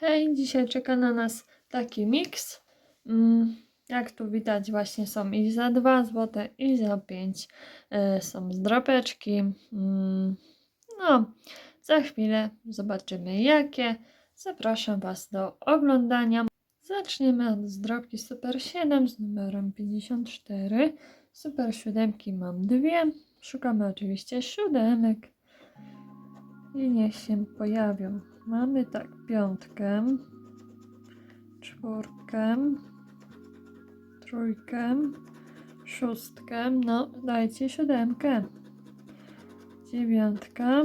Hej, dzisiaj czeka na nas taki miks. Mm, jak tu widać, właśnie są i za 2 zł, i za 5 e, są zdropeczki. Mm, no, za chwilę zobaczymy jakie. Zapraszam Was do oglądania. Zaczniemy od zdrobki Super 7 z numerem 54. Super 7 mam dwie. Szukamy oczywiście siódemek. I niech się pojawią. Mamy tak piątkę, czwórkę, trójkę, szóstkę. No, dajcie siódemkę. Dziewiątka,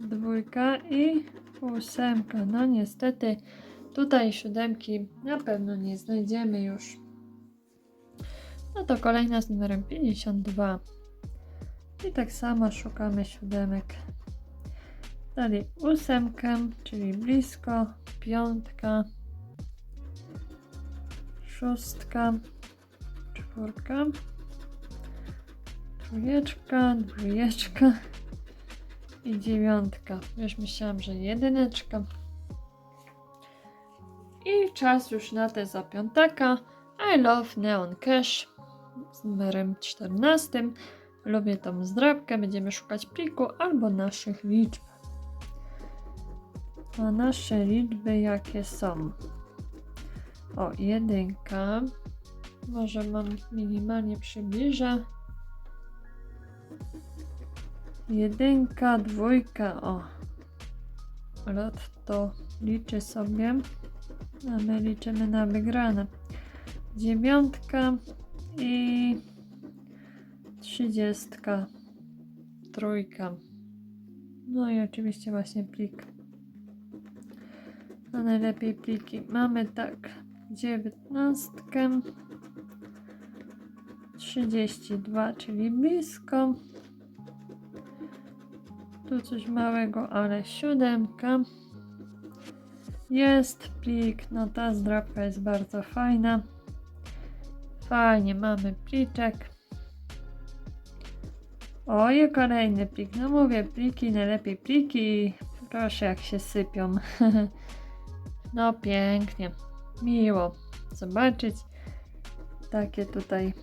dwójka i ósemka. No niestety tutaj siódemki na pewno nie znajdziemy już. No to kolejna z numerem 52. I tak samo szukamy siódemek. Dalej ósemkę, czyli blisko, piątka, szóstka, czwórka, trójeczka, dwójeczka i dziewiątka. Już myślałam, że jedyneczka. I czas już na te za piątaka. I love Neon Cash z numerem 14. Lubię tą zdrabkę. Będziemy szukać pliku albo naszych liczb. A nasze liczby jakie są? O, jedynka. Może mam minimalnie przybliżę. Jedynka, dwójka, o. Lot to liczy sobie. A my liczymy na wygrane. Dziewiątka i trzydziestka. Trójka. No i oczywiście właśnie plik. A najlepiej pliki. Mamy tak, dziewiętnastkę, 32, czyli blisko. Tu coś małego, ale siódemka. Jest plik, no ta zdrabka jest bardzo fajna. Fajnie, mamy pliczek. Oj, kolejny plik. No mówię, pliki, najlepiej pliki. Proszę, jak się sypią. No pięknie, miło zobaczyć takie tutaj.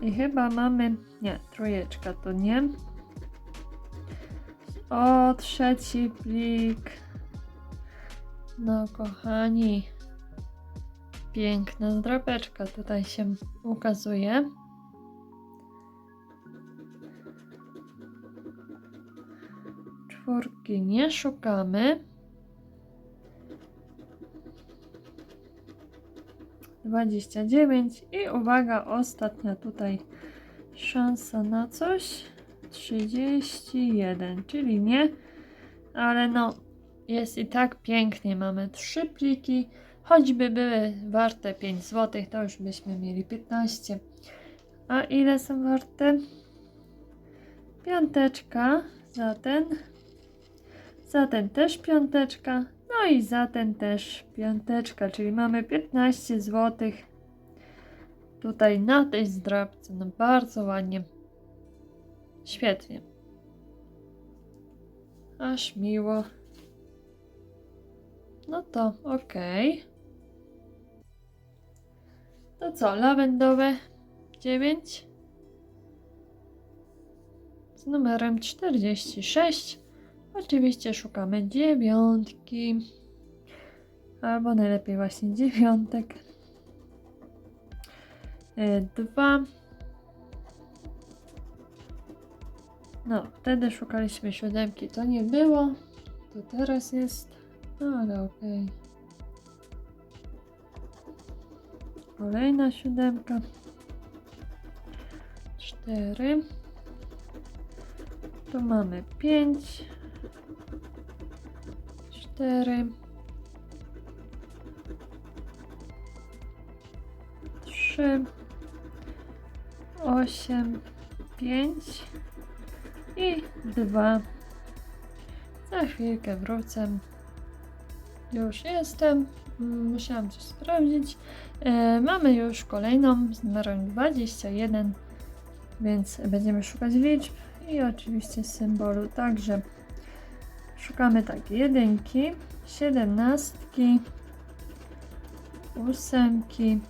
I chyba mamy, nie, trójeczka to nie. O, trzeci plik. No kochani, piękna zdrapeczka tutaj się ukazuje. Czwórki nie szukamy. 29 i uwaga, ostatnia tutaj szansa na coś. 31, czyli nie, ale no jest i tak pięknie, mamy trzy pliki, choćby były warte 5 zł, to już byśmy mieli 15. A ile są warte? Piąteczka za ten, za ten też piąteczka, no i za ten też piąteczka, czyli mamy 15 zł. Tutaj na tej zdrabce, no bardzo ładnie. Świetnie. Aż miło. No to okej. To co, lawendowe 9 z numerem 46. Oczywiście szukamy dziewiątki. Albo najlepiej właśnie dziewiątek. E, Dwa. No, wtedy szukaliśmy siódemki, to nie było. To teraz jest. No, ale okej. Kolejna siódemka. Cztery. Tu mamy pięć cztery, trzy, osiem, pięć i dwa. Za chwilkę wrócę. Już jestem. Musiałam coś sprawdzić. E, mamy już kolejną z numerem 21, więc będziemy szukać liczb i oczywiście symbolu. Także Szukamy tak, jedynki, siedemnastki, ósemki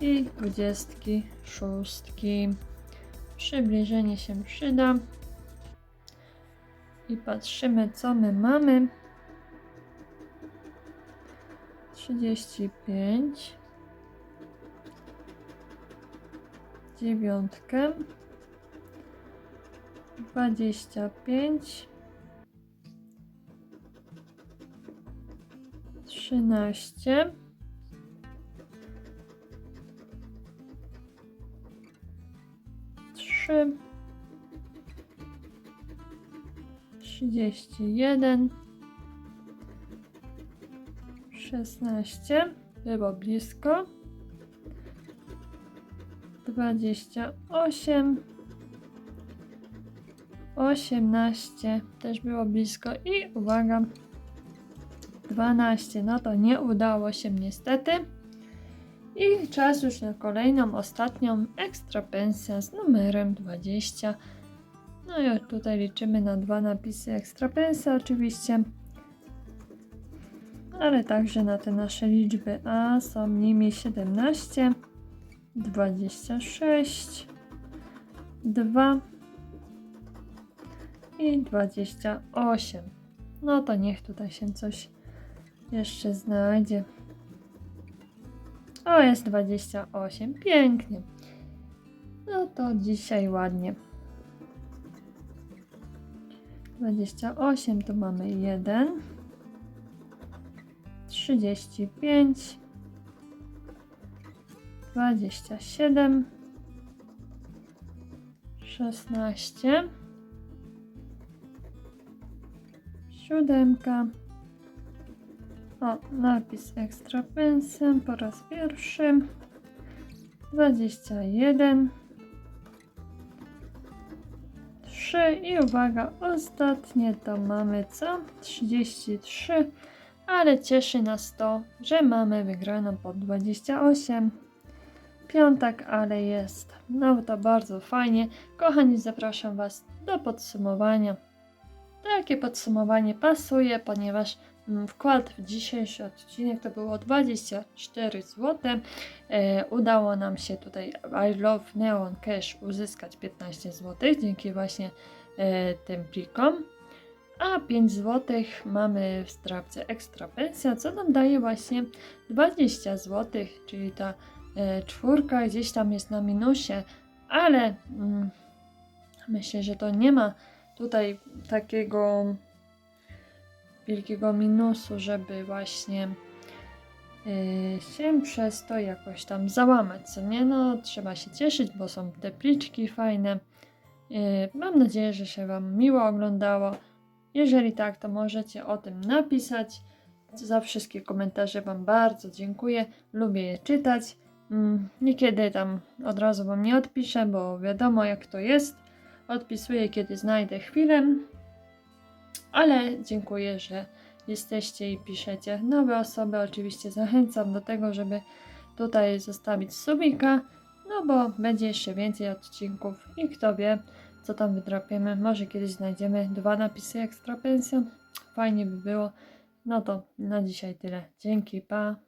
i dwudziestki, szóstki. Przybliżenie się przyda. I patrzymy, co my mamy. 35. Dziewiątkę. 25. 13. Trzy. Trzydzieści jeden. Szesnaście. Było blisko. Dwadzieścia osiem. Osiemnaście. Też było blisko. I uwaga. 12. No to nie udało się niestety. I czas już na kolejną, ostatnią ekstra pensja z numerem 20. No i tutaj liczymy na dwa napisy ekstra pensja oczywiście. Ale także na te nasze liczby, a są nimi 17, 26, 2 i 28. No to niech tutaj się coś jeszcze znajdzie. O, jest 28. Pięknie. No to dzisiaj ładnie. 28 to mamy 1. 35. 27. 16. Siódemka. O, napis ekstra pensem po raz pierwszy. 21. 3 i uwaga, ostatnie to mamy co? 33. Ale cieszy nas to, że mamy wygraną po 28. Piątek, ale jest. No to bardzo fajnie. Kochani, zapraszam Was do podsumowania. Takie podsumowanie pasuje, ponieważ wkład w dzisiejszy odcinek to było 24 zł. E, udało nam się tutaj I Love Neon Cash uzyskać 15 zł dzięki właśnie e, tym plikom. A 5 zł mamy w strapce ekstra pensja, co nam daje właśnie 20 zł, czyli ta e, czwórka gdzieś tam jest na minusie, ale mm, myślę, że to nie ma tutaj takiego wielkiego minusu, żeby właśnie yy, się przez to jakoś tam załamać, co nie? No, trzeba się cieszyć, bo są te pliczki fajne. Yy, mam nadzieję, że się Wam miło oglądało. Jeżeli tak, to możecie o tym napisać. Za wszystkie komentarze Wam bardzo dziękuję. Lubię je czytać. Mm, Niekiedy tam od razu Wam nie odpiszę, bo wiadomo jak to jest. Odpisuję, kiedy znajdę chwilę. Ale dziękuję, że jesteście i piszecie. Nowe osoby oczywiście zachęcam do tego, żeby tutaj zostawić subika, no bo będzie jeszcze więcej odcinków i kto wie, co tam wydrapiemy. Może kiedyś znajdziemy dwa napisy ekstra pensją. Fajnie by było. No to na dzisiaj tyle. Dzięki, pa.